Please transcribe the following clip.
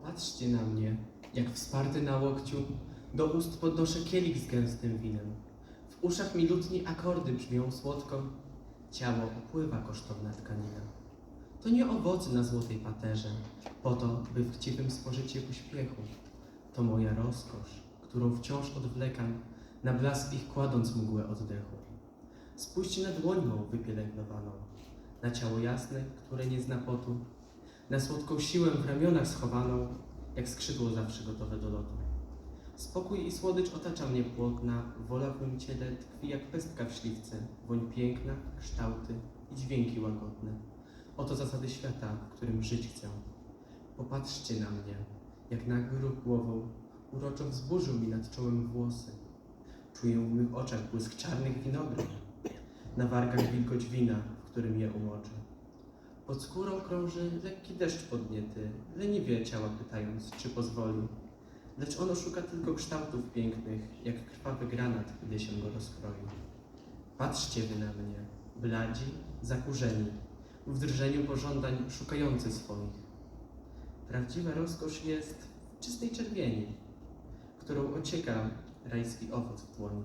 Popatrzcie na mnie, jak wsparty na łokciu, do ust podnoszę kielich z gęstym winem. W uszach mi lutni akordy brzmią słodko, ciało opływa kosztowna tkanina. To nie owoce na złotej paterze, po to, by w chciwym spożycie uśpiechu. To moja rozkosz, którą wciąż odwlekam, na blask ich kładąc mgłę oddechu. Spójrzcie na dłoń mą wypielęgnowaną, na ciało jasne, które nie zna potu, na słodką siłę w ramionach schowaną, jak skrzydło zawsze gotowe do lotu. Spokój i słodycz otacza mnie płotna, wola w mym ciele tkwi jak pestka w śliwce, woń piękna, kształty i dźwięki łagodne. Oto zasady świata, w którym żyć chcę. Popatrzcie na mnie, jak nagły ruch głową uroczo wzburzył mi nad czołem włosy. Czuję w mych oczach błysk czarnych winogron, na wargach wilgoć wina, w którym je umoczę. Pod skórą krąży lekki deszcz podniety, leniwie ciała pytając, czy pozwoli. Lecz ono szuka tylko kształtów pięknych, jak krwawy granat, gdy się go rozkroi. Patrzcie wy na mnie, bladzi, zakurzeni, w drżeniu pożądań szukający swoich. Prawdziwa rozkosz jest w czystej czerwieni, którą ocieka rajski owoc w dłoni.